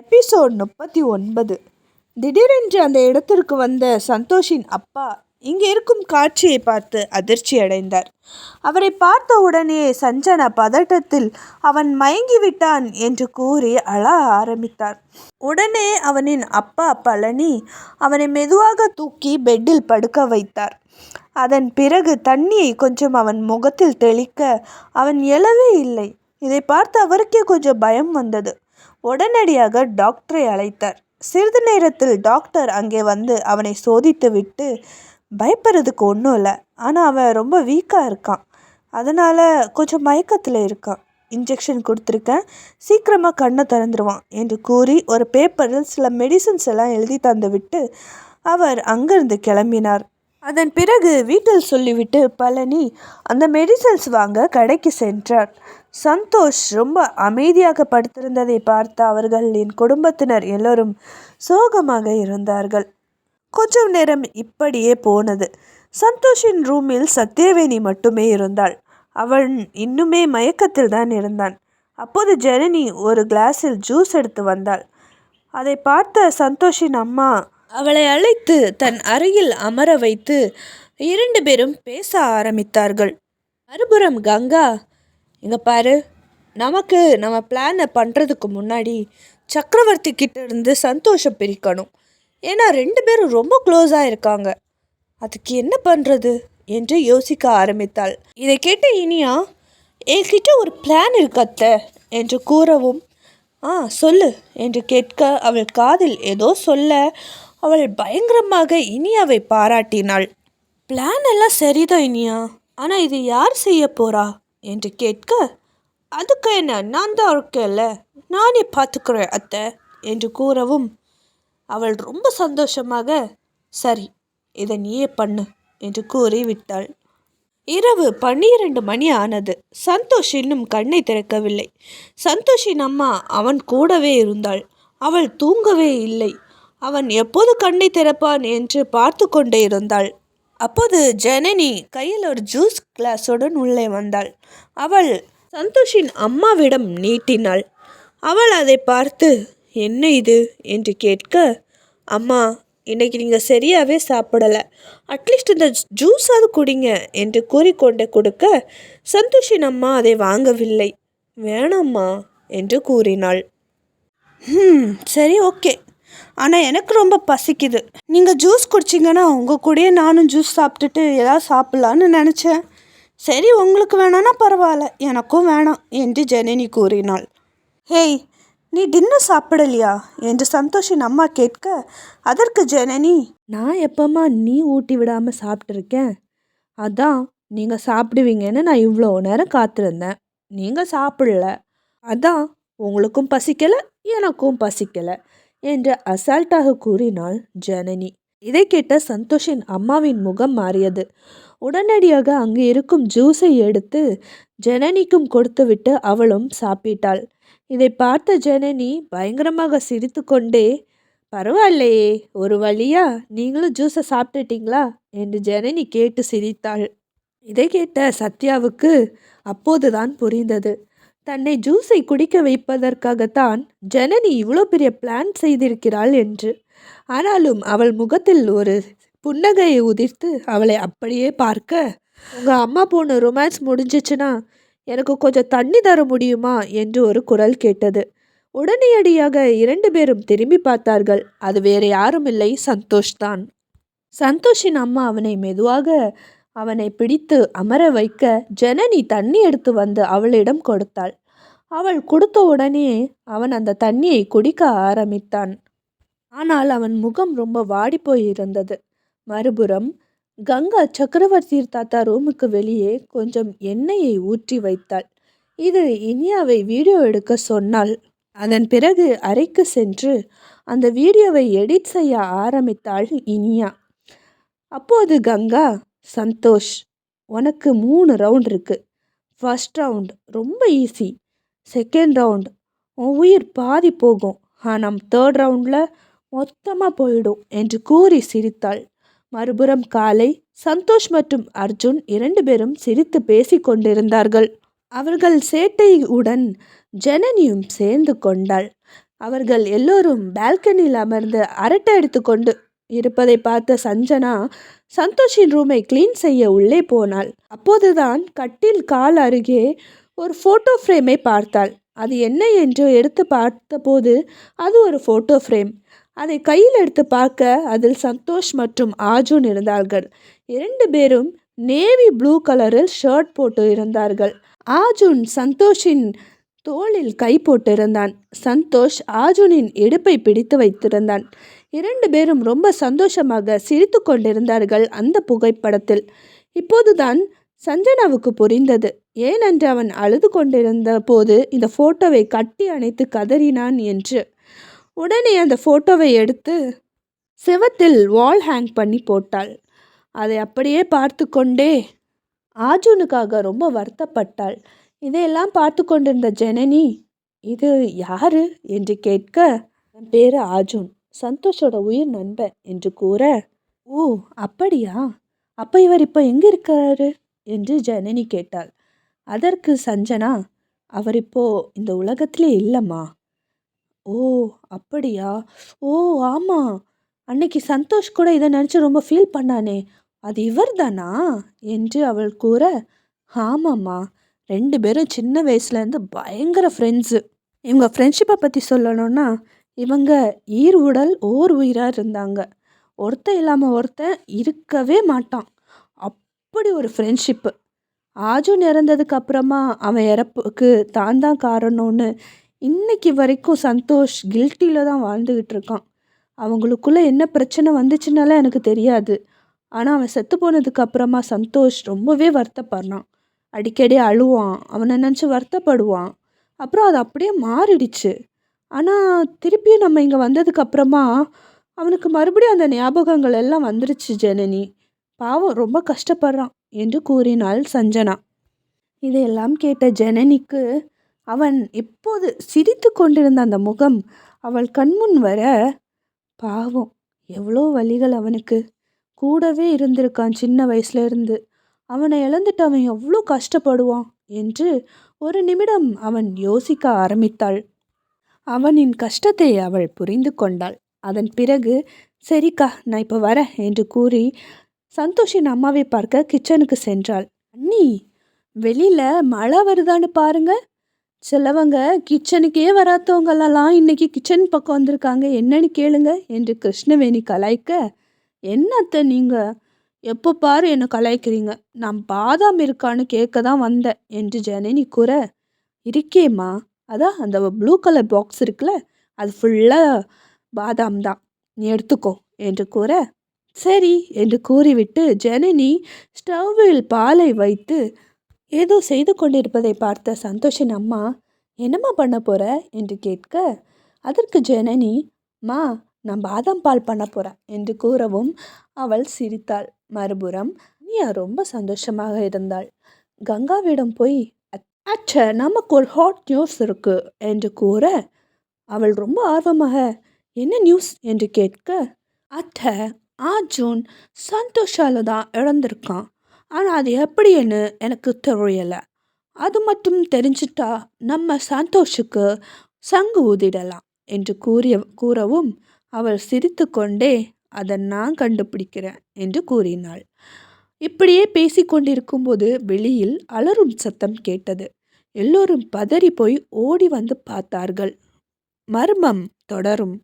Episode முப்பத்தி ஒன்பது. திடீரென்று அந்த இடத்திற்கு வந்த சந்தோஷின் அப்பா இங்கே இருக்கும் காட்சியை பார்த்து அதிர்ச்சி அடைந்தார். அவரை பார்த்த உடனே சஞ்சன பதட்டத்தில் அவன் மயங்கி விட்டான் என்று கூறி அழ ஆரம்பித்தார். உடனே அவனின் அப்பா பழனி அவனை மெதுவாக தூக்கி பெட்டில் படுக்க வைத்தார். அதன் பிறகு தண்ணியை கொஞ்சம் அவன் முகத்தில் தெளிக்க அவன் எழவே இல்லை. இதை பார்த்து அவருக்கே கொஞ்சம் பயம் வந்தது. உடனடியாக டாக்டரை அழைத்தார். சிறிது நேரத்தில் டாக்டர் அங்கே வந்து அவனை சோதித்து விட்டு பயப்படுறதுக்கு ஒன்றும் இல்லை. ஆனால் அவன் ரொம்ப வீக்காக இருக்கான். அதனால் கொஞ்சம் மயக்கத்தில் இருக்கான். இன்ஜெக்ஷன் கொடுத்துருக்கேன். சீக்கிரமாக கண்ணை திறந்துருவான் என்று கூறி ஒரு பேப்பரில் சில மெடிசன்ஸ் எல்லாம் எழுதி தந்து விட்டு அவர் அங்கிருந்து கிளம்பினார். அதன் பிறகு வீட்டில் சொல்லிவிட்டு பழனி அந்த மெடிசன்ஸ் வாங்க கடைக்கு சென்றார். சந்தோஷ் ரொம்ப அமைதியாக படுத்திருந்ததை பார்த்த அவர்களின் குடும்பத்தினர் எல்லோரும் சோகமாக இருந்தார்கள். கொஞ்சம் நேரம் இப்படியே போனது. சந்தோஷின் ரூமில் சத்யவேணி மட்டுமே இருந்தாள். அவன் இன்னுமே மயக்கத்தில் தான் இருந்தான். அப்போது ஜனனி ஒரு கிளாஸில் ஜூஸ் எடுத்து வந்தாள். அதை பார்த்த சந்தோஷின் அம்மா அவளை அழைத்து தன் அருகில் அமர வைத்து இரண்டு பேரும் பேச ஆரம்பித்தார்கள். மறுபுறம் கங்கா இங்கே பாரு நமக்கு நம்ம பிளானை பண்ணுறதுக்கு முன்னாடி சக்கரவர்த்தி கிட்ட இருந்து சந்தோஷம் பிரிக்கணும். ஏன்னா ரெண்டு பேரும் ரொம்ப க்ளோஸாக இருக்காங்க. அதுக்கு என்ன பண்ணுறது என்று யோசிக்க ஆரம்பித்தாள். இதை கேட்ட இனியா என்கிட்ட ஒரு பிளான் இருக்கத்த என்று கூறவும் ஆ சொல்லு என்று கேட்க அவள் காதில் ஏதோ சொல்ல அவள் பயங்கரமாக இனியாவை பாராட்டினாள். பிளான் எல்லாம் சரிதான் இனியா. ஆனால் இது யார் செய்ய போகிறா என்று கேட்க அதுக்கு என்ன? நான் தான் இருக்கேன்ல. நானே பார்த்துக்கிறேன் அத்தை என்று கூறவும் அவள் ரொம்ப சந்தோஷமாக சரி இதை நீயே பண்ணு என்று கூறி விட்டாள் இரவு பன்னிரண்டு மணி ஆனது. சந்தோஷ் இன்னும் கண்ணை திறக்கவில்லை. சந்தோஷின் அம்மா அவன் கூடவே இருந்தாள். அவள் தூங்கவே இல்லை. அவன் எப்போது கண்ணை திறப்பான் என்று பார்த்து கொண்டே இருந்தாள். அப்போது ஜனனி கையில் ஒரு ஜூஸ் கிளாஸுடன் உள்ளே வந்தாள். அவள் சந்தோஷின் அம்மாவிடம் நீட்டினாள். அவள் அதை பார்த்து என்ன இது? என்று கேட்க அம்மா இன்னைக்கு நீங்கள் சரியாகவே சாப்பிடலை. அட்லீஸ்ட் இந்த ஜூஸாவது குடிங்க என்று கூறிக்கொண்டு கொடுக்க சந்தோஷின் அம்மா அதை வாங்கவில்லை. வேணாம்மா என்று கூறினாள். ம் சரி ஓகே. ஆனால் எனக்கு ரொம்ப பசிக்குது. நீங்கள் ஜூஸ் குடிச்சிங்கன்னா உங்கள் கூடயே நானும் ஜூஸ் சாப்பிட்டுட்டு ஏதாவது சாப்பிட்லான்னு நினச்சேன். சரி உங்களுக்கு வேணான்னா பரவாயில்ல. எனக்கும் வேணாம் என்று ஜனனி கூறினாள். ஹேய் நீ டின்னர் சாப்பிடலையா? என்று சந்தோஷின் அம்மா கேட்க அதற்கு ஜனனி. நான் எப்பம்மா நீ ஊட்டி விடாமல் சாப்பிட்ருக்கேன் அதான் நீங்கள் சாப்பிடுவீங்கன்னு நான் இவ்வளோ நேரம் காத்திருந்தேன். நீங்கள் சாப்பிடல. அதான் உங்களுக்கும் பசிக்கலை எனக்கும் பசிக்கலை. என்று அசால்ட்டாக கூறினாள் ஜனனி. இதை கேட்ட சந்தோஷின் அம்மாவின் முகம் மாறியது. உடனடியாக அங்கு இருக்கும் ஜூஸை எடுத்து ஜனனிக்கும் கொடுத்துவிட்டு அவளும் சாப்பிட்டாள். இதை பார்த்த ஜனனி பயங்கரமாக சிரித்துக்கொண்டே பரவாயில்லையே ஒரு வழியா நீங்களும் ஜூஸை சாப்பிட்டுட்டீங்களா? என்று ஜனனி கேட்டு சிரித்தாள். இதை கேட்ட சத்யாவுக்கு அப்போதுதான் புரிந்தது. தன்னை ஜூஸை குடிக்க வைப்பதற்காகத்தான் ஜனனி இவ்வளோ பெரிய பிளான் செய்திருக்கிறாள் என்று. ஆனாலும் அவள் முகத்தில் ஒரு புன்னகையை உதிர்த்து அவளை அப்படியே பார்க்க உங்கள் அம்மா போன ரொமான்ஸ் முடிஞ்சிச்சுன்னா எனக்கு கொஞ்சம் தண்ணி தர முடியுமா? என்று ஒரு குரல் கேட்டது. உடனடியாக இரண்டு பேரும் திரும்பி பார்த்தார்கள். அது வேறு யாரும் இல்லை சந்தோஷ் தான். சந்தோஷின் அம்மா அவனை மெதுவாக அவனை பிடித்து அமர வைக்க ஜனனி தண்ணி எடுத்து வந்து அவளிடம் கொடுத்தாள். அவள் கொடுத்த உடனே அவன் அந்த தண்ணியை குடிக்க ஆரம்பித்தான். ஆனால் அவன் முகம் ரொம்ப வாடி போயிருந்தது மறுபுறம் கங்கா சக்கரவர்த்தி தாத்தா ரூமுக்கு வெளியே கொஞ்சம் எண்ணெயை ஊற்றி வைத்தாள். இது இனியாவை வீடியோ எடுக்க சொன்னாள். அதன் பிறகு அறைக்கு சென்று அந்த வீடியோவை எடிட் செய்ய ஆரம்பித்தாள் இனியா. அப்போது கங்கா சந்தோஷ் உனக்கு மூணு ரவுண்ட் இருக்கு. ஃபர்ஸ்ட் ரவுண்ட் ரொம்ப ஈஸி செகண்ட் ரவுண்ட் உன் உயிர் பாதி போகும். ஆனால் தேர்ட் ரவுண்டில் மொத்தமாக போயிடும் என்று கூறி சிரித்தாள். மறுபுறம் காலை சந்தோஷ் மற்றும் அர்ஜுன் இரண்டு பேரும் சிரித்து பேசி கொண்டிருந்தார்கள். அவர்கள் சேட்டையுடன் ஜனனியும் சேர்ந்து கொண்டாள். அவர்கள் எல்லோரும் பால்கனியில் அமர்ந்து அரட்டை எடுத்துக்கொண்டு இருப்பதை பார்த்த சஞ்சனா சந்தோஷின் ரூமை க்ளீன் செய்ய உள்ளே போனாள். அப்போதுதான் கட்டில் கால் அருகே ஒரு ஃபோட்டோ ஃப்ரேமை பார்த்தாள். அது என்ன என்று எடுத்து பார்த்தபோது அது ஒரு ஃபோட்டோ ஃப்ரேம் அதை கையில் எடுத்து பார்க்க அதில் சந்தோஷ் மற்றும் ஆஜுன் இருந்தார்கள். இரண்டு பேரும் நேவி ப்ளூ கலரில் ஷர்ட் போட்டு இருந்தார்கள். ஆஜுன் சந்தோஷின் தோளில் கை போட்டிருந்தான். சந்தோஷ் ஆஜுனின் இடுப்பை பிடித்து வைத்திருந்தான். இரண்டு பேரும் ரொம்ப சந்தோஷமாக சிரித்து கொண்டிருந்தார்கள் அந்த புகைப்படத்தில். இப்போதுதான் சஞ்சனாவுக்கு புரிந்தது. ஏனென்று அவன் அழுது கொண்டிருந்த போது இந்த ஃபோட்டோவை கட்டி அணைத்து கதறினான் என்று. உடனே அந்த ஃபோட்டோவை எடுத்து செவத்தில் வால் ஹேங் பண்ணி போட்டாள். அதை அப்படியே பார்த்து கொண்டே ஆஜுனுக்காக ரொம்ப வருத்தப்பட்டாள். இதையெல்லாம் பார்த்து கொண்டிருந்த ஜனனி இது யாரு? என்று கேட்க என் பேர் ஆஜுன் சந்தோஷோட உயிர் நண்பன் என்று கூற ஓ அப்படியா? அப்போ இவர் இப்போ எங்கே இருக்கிறாரு என்று ஜனனி கேட்டாள். அதற்கு சஞ்சனா அவர் இப்போ இந்த உலகத்திலே இல்லைம்மா. ஓ அப்படியா? ஓ ஆமாம் அன்னைக்கு சந்தோஷ் கூட இதை நினச்சி ரொம்ப ஃபீல் பண்ணானே. அது இவர் தானா என்று அவள் கூற ஆமாம்மா. ரெண்டு பேரும் சின்ன வயசுலேருந்து பயங்கர ஃப்ரெண்ட்ஸு இவங்க ஃப்ரெண்ட்ஷிப்பை பற்றி சொல்லணும்னா இவங்க ஈர் உடல் ஓர் உயிராக இருந்தாங்க ஒருத்தன் இல்லாமல் ஒருத்தன் இருக்கவே மாட்டான். அப்படி ஒரு ஃப்ரெண்ட்ஷிப்பு ஆஜுன் இறந்ததுக்கு அப்புறமா அவன் இறப்புக்கு தான் தான் காரணம்னு இன்னைக்கு வரைக்கும் சந்தோஷ் கில்ட்டியில் தான் வாழ்ந்துக்கிட்டு இருக்கான். அவங்களுக்குள்ளே என்ன பிரச்சனை வந்துச்சுனால எனக்கு தெரியாது. ஆனால் அவன் செத்து போனதுக்கு அப்புறமா சந்தோஷ் ரொம்பவே வருத்தப்படுறான். அடிக்கடி அழுவான். அவனை நினச்சி வருத்தப்படுவான். அப்புறம் அது அப்படியே மாறிடுச்சு. ஆனால் திருப்பியும் நம்ம இங்கே வந்ததுக்கு அப்புறமா அவனுக்கு மறுபடியும் அந்த ஞாபகங்கள் எல்லாம் வந்துருச்சு ஜனனி. பாவம் ரொம்ப கஷ்டப்படுறான் என்று கூறினாள் சஞ்சனா. இதையெல்லாம் கேட்ட ஜனனிக்கு அவன் எப்போது சிரித்து கொண்டிருந்த அந்த முகம் அவள் கண்முன் வர பாவம் எவ்வளோ வழிகள் அவனுக்கு. கூடவே இருந்திருக்கான் சின்ன வயசுல இருந்து அவனை இழந்துட்டு அவன் எவ்வளோ கஷ்டப்படுவான் என்று ஒரு நிமிடம் அவன் யோசிக்க ஆரம்பித்தாள். அவனின் கஷ்டத்தை அவள் புரிந்து கொண்டாள். அதன் பிறகு சரிக்கா நான் இப்போ வரேன் என்று கூறி சந்தோஷின் அம்மாவை பார்க்க கிச்சனுக்கு சென்றாள். அண்ணி வெளியில் மழை வருதான்னு பாருங்க. சிலவங்க கிச்சனுக்கே வராதவங்களெல்லாம் இன்னைக்கு கிச்சன் பக்கம் வந்திருக்காங்க. என்னன்னு கேளுங்க என்று கிருஷ்ணவேணி கலாய்க்க என்னத்த நீங்கள் எப்போ பாரு என்னை கலாய்க்கிறீங்க. நான் பாதாம் இருக்கான்னு கேட்க தான் வந்தேன் என்று ஜனனி கூற இருக்கேம்மா. அதான் அந்த ப்ளூ கலர் பாக்ஸ் இருக்குல்ல அது ஃபுல்லாக பாதாம் தான். நீ எடுத்துக்கோ என்று கூற சரி என்று கூறிவிட்டு ஜனனி ஸ்டவ்வில் பாலை வைத்து ஏதோ செய்து கொண்டிருப்பதை பார்த்த சந்தோஷின் அம்மா என்னம்மா பண்ண போற? என்று கேட்க அதற்கு ஜனனி மா நான் பாதாம் பால் பண்ண போகிறேன் என்று கூறவும் அவள் சிரித்தாள். மறுபுறம் நீ ரொம்ப சந்தோஷமாக இருந்தாள். கங்காவிடம் போய் அச்ச நமக்கு ஒரு ஹாட் நியூஸ் இருக்கு என்று கூற அவள் ரொம்ப ஆர்வமாக என்ன நியூஸ் என்று கேட்க அத்தை ஆஜூன் சந்தோஷால தான் இழந்திருக்கான். ஆனால் அது எப்படின்னு எனக்கு தெரியலை. அது மட்டும் தெரிஞ்சிட்டா நம்ம சந்தோஷுக்கு சங்கு ஊதிடலாம் என்று கூறிய கூறவும் அவள் சிரித்து கொண்டே அதை நான் கண்டுபிடிக்கிறேன் என்று கூறினாள். இப்படியே பேசிக்கொண்டிருக்கும்போது வெளியில் அலறும் சத்தம் கேட்டது. எல்லோரும் பதறி போய் ஓடி வந்து பார்த்தார்கள். மர்மம் தொடரும்.